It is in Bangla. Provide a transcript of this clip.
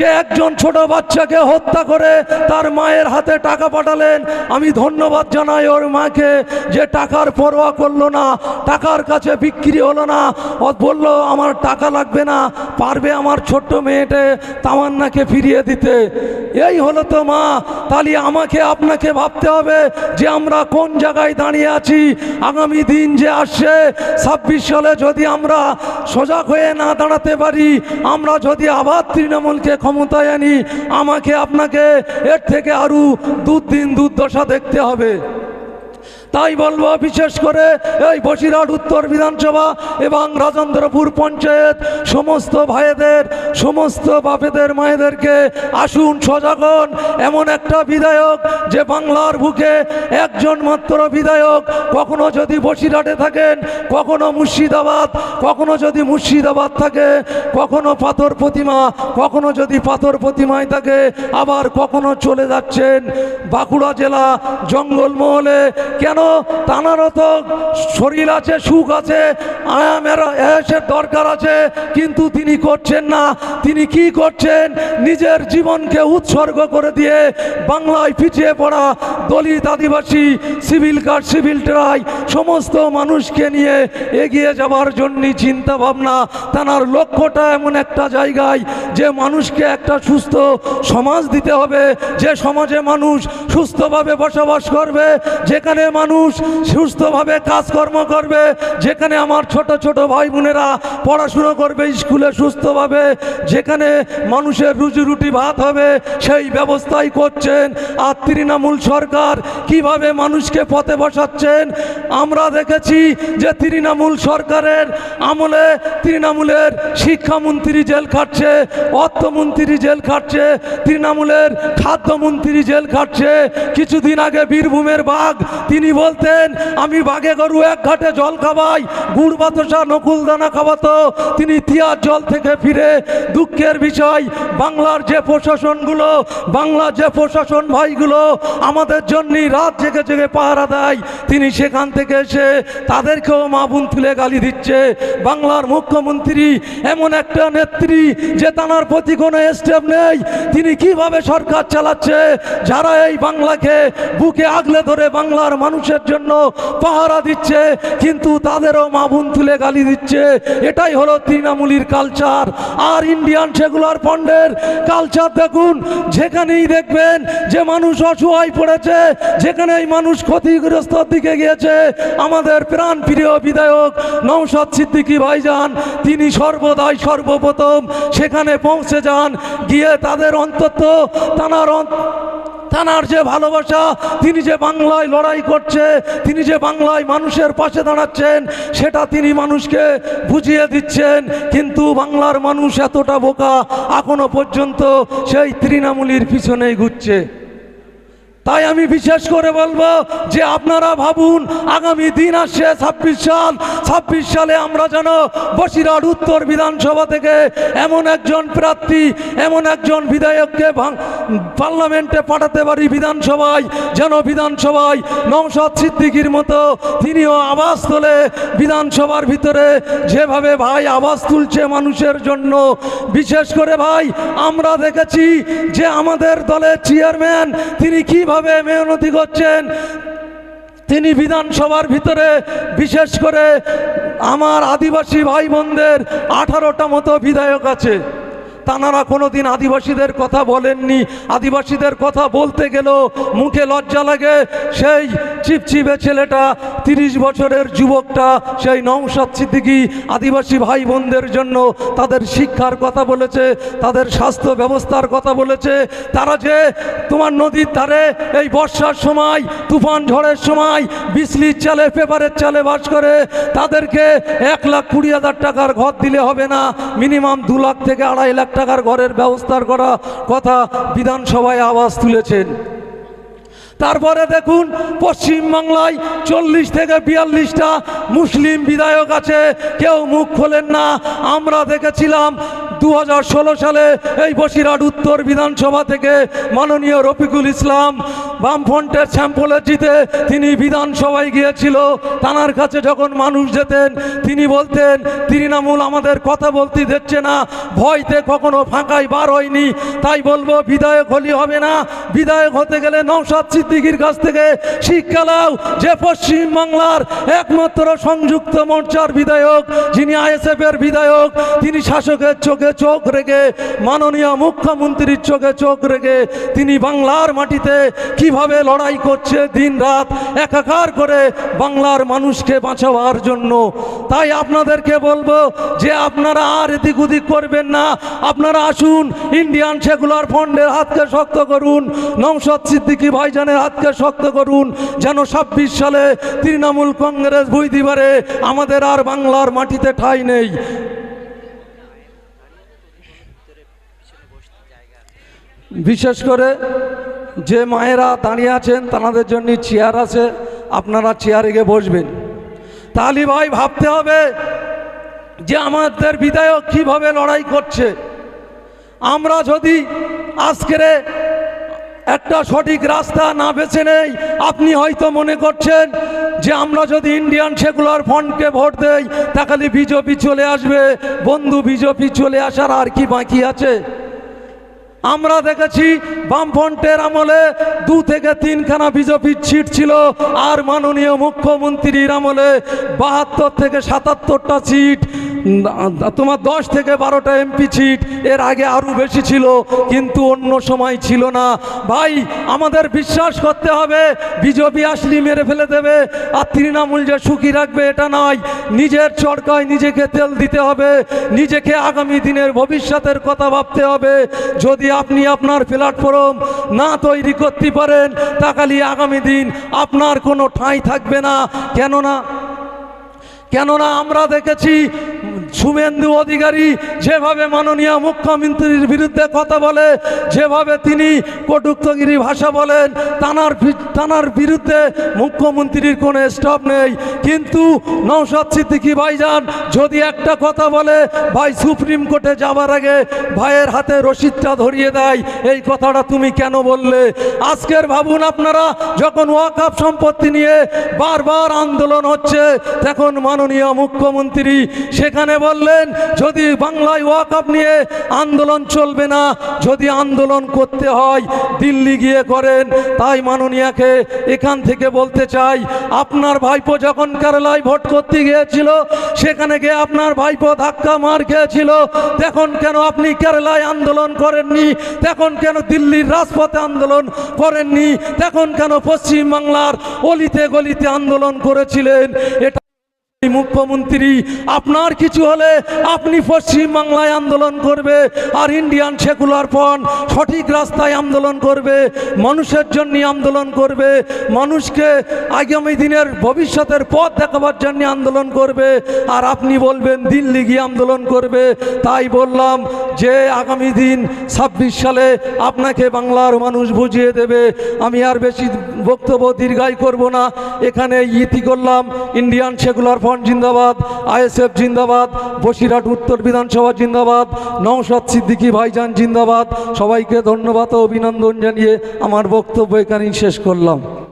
যে একজন ছোট বাচ্চাকে হত্যা করে তার মায়ের হাতে টাকা পাঠালেন, আমি ধন্যবাদ জানাই ওর মাকে যে টাকার পরোয়া করল না, টাকার কাছে বিক্রি হলো না। বলল, আমার টাকা লাগবে না, পারবে আমার ছোট্ট মেয়েটে তামান্নাকে ফিরিয়ে দিতে। এই হলো তো মা, তাহলে আমাকে আপনাকে ভাবতে হবে যে আমরা কোন জায়গায় দাঁড়িয়ে আছি। আগামী দিন যে আসছে, ছাব্বিশ সালে যদি আমরা সজাগ হয়ে না দাঁড়াতে পারি, আমরা যদি আবার তৃণমূলকে ক্ষমতায় আনি আমাকে আপনাকে এর থেকে আরও দুদিন দুর্দশা দেখতে হবে। তাই বলব বিশেষ করে এই বসিরহাট উত্তর বিধানসভা এবং রাজেন্দ্রপুর পঞ্চায়েত, সমস্ত ভাইদের, সমস্ত বাপেদের, মায়েদেরকে আসুন সজাগন এমন একটা বিধায়ক যে বাংলার বুকে একজন মাত্র বিধায়ক, কখনো যদি বসিরহাটে থাকেন, কখনো মুর্শিদাবাদ, কখনো যদি মুর্শিদাবাদ থাকে, কখনো পাথর প্রতিমা, কখনো যদি পাথর প্রতিমায় থাকে, আবার কখনো চলে যাচ্ছেন বাঁকুড়া জেলা জঙ্গলমহলে। কেন তানারও তো শরীর আছে, সুখ আছে আয়ামের এসের দরকার আছে, কিন্তু তিনি করছেন না। তিনি কি করছেন? নিজের জীবনকে উৎসর্গ করে দিয়ে বাংলায় পিছিয়ে পড়া Dalit Adivasi, civil card civil try, সমস্ত মানুষকে নিয়ে এগিয়ে যাওয়ার জন্য চিন্তা ভাবনা তানার লক্ষ্যটা এমন একটা জায়গায় যে মানুষকে একটা সুস্থ সমাজ দিতে হবে, যে সমাজে মানুষ সুস্থভাবে বসবাস করবে, যেখানে মানুষ সুস্থভাবে কাজকর্ম করবে। যেখানে আমার ছোট ছোট ভাই বোনেরা পড়াশুনো করবে, স্কুলে সুস্থভাবে যেখানে মানুষের রুজি রুটি ভাত হবে, সেই ব্যবস্থাই করছেন। আর তৃণমূল সরকার কীভাবে মানুষকে পথে বসাচ্ছেন? আমরা দেখেছি যে তৃণমূল সরকারের আমলে তৃণমূলের শিক্ষামন্ত্রী জেল খাটছে, অর্থমন্ত্রী জেল খাটছে, তৃণমূলের খাদ্যমন্ত্রী জেল খাটছে। কিছুদিন আগে বীরভূমের বাঘ, তিনি বলতেন, আমি বাঘে গরু এক ঘাটে জল খাওয়াই, গুড় বাতাসা, নকুল দানা খাওয়াতো। তিনি তিয়ার জল থেকে ফিরে দুঃখের বিষয়, বাংলার যে প্রশাসনগুলো বাংলার যে প্রশাসন ভাইগুলো আমাদের জন্যই রাত জেগে জেগে পাহারা দেয়, তিনি সেখান থেকে এসে তাদেরকেও মা বোন তুলে গালি দিচ্ছে। বাংলার মুখ্যমন্ত্রী এমন একটা নেত্রী যে তানার প্রতি কোনো স্টেপ নেই। তিনি কীভাবে সরকার চালাচ্ছে? যারা এই বাংলাকে বুকে আগলে ধরে বাংলার মানুষের জন্য পাহারা দিচ্ছে, কিন্তু তাদেরও মা বোন তুলে গালি দিচ্ছে। এটাই হলো তৃণমূলীর কালচার আর ইন্ডিয়ান সেগুলার ফন্ডের কালচার দেখুন, যেখানেই দেখবেন যে মানুষ অসহায় পড়েছে, যেখানেই মানুষ ক্ষতিগ্রস্ত দিকে গিয়েছে, আমাদের প্রাণ প্রিয় বিধায়ক নৌসাদ সিদ্দিকী ভাইজান, তিনি সর্বদাই সর্বপ্রথম সেখানে পৌঁছে যান, গিয়ে তাদের অন্তত, তানার তানার যে ভালোবাসা, তিনি যে বাংলায় লড়াই করছে, তিনি যে বাংলায় মানুষের পাশে দাঁড়াচ্ছেন, সেটা তিনি মানুষকে বুঝিয়ে দিচ্ছেন। কিন্তু বাংলার মানুষ এতটা বোকা, এখনও পর্যন্ত সেই তৃণমূলীর পিছনেই ঘুরছে। তাই আমি বিশেষ করে বলব যে আপনারা ভাবুন, আগামী দিন আসছে ছাব্বিশ সাল। ছাব্বিশ সালে আমরা যেন বসিরহাট উত্তর বিধানসভা থেকে এমন একজন প্রার্থী, এমন একজন বিধায়ককে পার্লামেন্টে পাঠাতে পারি বিধানসভায়, যেন বিধানসভায় নৌসাদ সিদ্দিকির মতো তিনিও আওয়াজ তোলে বিধানসভার ভিতরে। যেভাবে ভাই আওয়াজ তুলছে মানুষের জন্য। বিশেষ করে ভাই, আমরা দেখেছি যে আমাদের দলের চেয়ারম্যান, তিনি কীভাবে মেহনতি করছেন। তিনি বিধানসভার ভিতরে, বিশেষ করে আমার আদিবাসী ভাই বোনদের আঠারোটা মতো বিধায়ক আছে। তানারা কোনোদিন আদিবাসীদের কথা বলেননি। আদিবাসীদের কথা বলতে গেলেও মুখে লজ্জা লাগে। সেই চিপচিপে ছেলেটা তিরিশ বছরের যুবকটা, সেই নৌসাদ সিদ্দিকি আদিবাসী ভাই বোনদের জন্য তাদের শিক্ষার কথা বলেছে, তাদের স্বাস্থ্য ব্যবস্থার কথা বলেছে। তারা যে তোমার নদীর ধারে এই বর্ষার সময়, তুফান ঝড়ের সময় বিসলির চালে, পেপারের চালে বাস করে, তাদেরকে এক লাখ কুড়ি হাজার টাকার ঘর দিলে হবে না। মিনিমাম দু লাখ থেকে আড়াই লাখ টাকার ঘরের ব্যবস্থার করা কথা বিধানসভায় আওয়াজ তুলেছেন। তারপরে দেখুন পশ্চিমবাংলায় চল্লিশ থেকে বিয়াল্লিশটা মুসলিম বিধায়ক আছে। কেউ মুখ খোলেন না। আমরা দেখেছিলাম দু হাজার ষোলো সালে এই বসিরহাট উত্তর বিধানসভা থেকে মাননীয় রফিকুল ইসলাম বামফ্রন্টের স্যাম্পলের জিতে তিনি বিধানসভায় গিয়েছিল। তানার কাছে যখন মানুষ যেতেন, তিনি বলতেন, তৃণমূল আমাদের কথা বলতে দিচ্ছে না, ভয়তে কখনো ফাঁকায় বার হয়নি। তাই বলব, বিধায়ক হলি হবে না। বিধায়ক হতে গেলে নৌসাদ সিদ্দিকির কাছ থেকে শিক্ষা লাও যে পশ্চিমবাংলার একমাত্র সংযুক্ত মোর্চার বিধায়ক, যিনি আইএসএফ এর বিধায়ক, তিনি শাসকের চোখে চোখ রেখে, মাননীয় মুখ্যমন্ত্রীর চোখে চোখ রেখে তিনি বাংলার মাটিতে কীভাবে লড়াই করছে দিন রাত একাকার করে বাংলার মানুষকে বাঁচাবার জন্য। তাই আপনাদেরকে বলব যে আপনারা আর এদিক ওদিক করবেন না। আপনারা আসুন, ইন্ডিয়ান সেকুলার ফন্ডের হাতকে শক্ত করুন নৌসদ সিদ্দিকি ভাইজানের হাতকে শক্ত করুন, যেন ছাব্বিশ সালে তৃণমূল কংগ্রেস ভুই দিবারে আমাদের আর বাংলার মাটিতে ঠাঁই নেই। বিশেষ করে যে মায়েরা দাঁড়িয়ে আছেন, তাদের জন্য চেয়ার আছে, আপনারা চেয়ারে গিয়ে বসবেন। তাহলে ভাই ভাবতে হবে যে আমাদের বিধায়ক কীভাবে লড়াই করছে। আমরা যদি আজকের একটা সঠিক রাস্তা না বেছে নেই, আপনি হয়তো মনে করছেন যে আমরা যদি ইন্ডিয়ান সেকুলার ফ্রন্টকে ভোট দেই, তাহলে বিজেপি চলে আসবে। বন্ধু বিজেপি চলে আসার আর কি বাকি আছে? আমরা দেখেছি বামফ্রন্টের আমলে দু থেকে তিনখানা বিজেপির ছিট ছিল আর মাননীয় মুখ্যমন্ত্রীর আমলে বাহাত্তর থেকে সাতাত্তরটা সিট তোমার দশ থেকে বারোটা এমপি সিট, এর আগে আরও বেশি ছিল, কিন্তু অন্য সময় ছিল না। ভাই, আমাদের বিশ্বাস করতে হবে, বিজেপি আসলি মেরে ফেলে দেবে, আর তৃণমূল যে সুখী রাখবে এটা নয়, নিজের চরকায় নিজেকে তেল দিতে হবে, নিজেকে আগামী দিনের ভবিষ্যতের কথা ভাবতে হবে। যদি আপনি আপনার প্ল্যাটফর্ম না তৈরি করতে পারেন, তাকালি আগামী দিন আপনার কোনো ঠাঁই থাকবে না। কেননা কেননা আমরা দেখেছি শুভেন্দু অধিকারী যেভাবে মাননীয় মুখ্যমন্ত্রীর বিরুদ্ধে কথা বলে, যেভাবে তিনি কটুক্তগিরি ভাষা বলেন, তানার তানার বিরুদ্ধে মুখ্যমন্ত্রীর কোনো স্টপ নেই। কিন্তু নৌসাদ সিদ্দিকি ভাইজান যদি একটা কথা বলে, ভাই সুপ্রিম কোর্টে যাবার আগে ভাইয়ের হাতে রসিদটা ধরিয়ে দেয়, এই কথাটা তুমি কেন বললে? আজকের ভাবুন আপনারা, যখন ওয়াকাপ সম্পত্তি নিয়ে বারবার আন্দোলন হচ্ছে, তখন মাননীয় মুখ্যমন্ত্রী সেখানে বললেন, যদি বাংলায় ওয়াকাপ নিয়ে আন্দোলন চলবে না, যদি আন্দোলন করতে হয়, দিল্লি গিয়ে করেন, তাই মাননীয়াকে এখান থেকে বলতে চাই, আপনার ভাইপো যখন কেরালায় ভোট করতে গিয়েছিল, সেখানে গিয়ে আপনার ভাইপো ধাক্কা মার খেয়েছিল তখন কেন আপনি কেরালায় আন্দোলন করেননি তখন কেন দিল্লির রাজপথে আন্দোলন করেননি তখন কেন পশ্চিমবাংলার অলিতে গলিতে আন্দোলন করেছিলেন, এটা মুখ্যমন্ত্রী, আপনার কিছু হলে আপনি পশ্চিম বাংলায় আন্দোলন করবে আর ইন্ডিয়ান সেকুলার ফ্রন্ট সঠিক রাস্তায় আন্দোলন করবে, মানুষের জন্য আন্দোলন করবে, মানুষকে আগামী দিনের ভবিষ্যতের পথ দেখাবার জন্য আন্দোলন করবে, আর আপনি বলবেন দিল্লি গিয়ে আন্দোলন করবে। তাই বললাম যে আগামী দিন ছাব্বিশ সালে আপনাকে বাংলার মানুষ বুঝিয়ে দেবে। আমি আর বেশি বক্তব্য দীর্ঘায় করব না। এখানে ইতি করলাম ইন্ডিয়ান সেকুলার ফ্রন্ট জিন্দাবাদ, আইএসএফ জিন্দাবাদ, বসিরহাট উত্তর বিধানসভা জিন্দাবাদ, নওশাদ সিদ্দিকি ভাইজান জিন্দাবাদ। সবাইকে ধন্যবাদ ও অভিনন্দন জানিয়ে আমার বক্তব্য এখানেই শেষ করলাম।